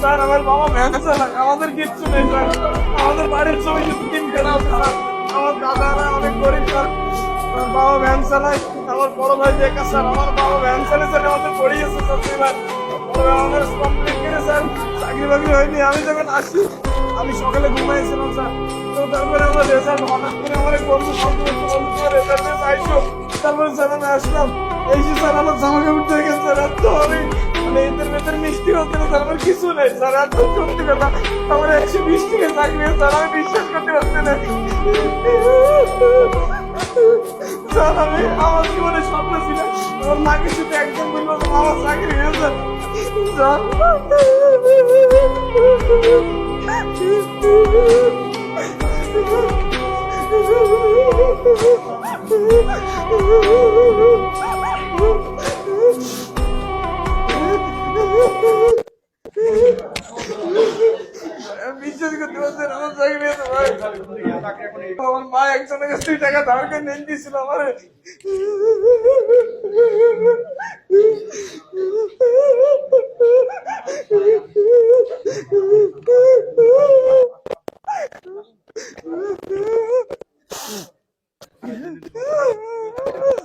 Sir, আমার বাবা van চালায় আমাদের কিচ্ছু নেই, স্যার। আমাদের বাড়ির ছবি তিন কেনা আছে স্যার। আমার দাদারা অনেক গরিব, স্যার। আমার বাবা ভ্যান চালায়। আমার বড় ভাই দেখা স্যার, আমার বাবা ভ্যান চালিয়ে স্যার আমাদের পড়িয়েছে স্যার এবার আমাদের কমপ্লিট করে, স্যার, চাকরি বাকরি হয়নি। আমি যখন আসি, আমি সকালে ঘুমাইছিলাম, স্যার। তো তারপরে আমার রেজাল্ট হঠাৎ করে আমার বন্ধু করে বলল রেজাল্ট আইসো তারপরে স্যার, আমি আসলাম। এই যে, স্যার, আমার জামা কাপড় থেকে, স্যার, এত অনেক মানে এদের হচ্ছে না আমার কিছু নেই। স্যার এত সত্যি কথা আমার একশো বিশ টাকা চাকরি স্যার আমি বিশ্বাস করতে পারছি না। স্যার, আমি আমার জীবনে স্বপ্ন ছিল আমার মাকে শুধু একদম বলব, আমার চাকরি হয়েছে স্যার। বিশ্বাস করতে পারছি না, আমার চাকরি মা একজনের কাছ থেকে টাকা ধার করে নিয়ে দিয়েছিল আমার।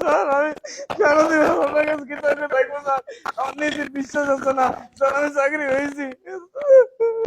স্যার আমি বিশ্বাস আছে না চাকরি হয়েছি।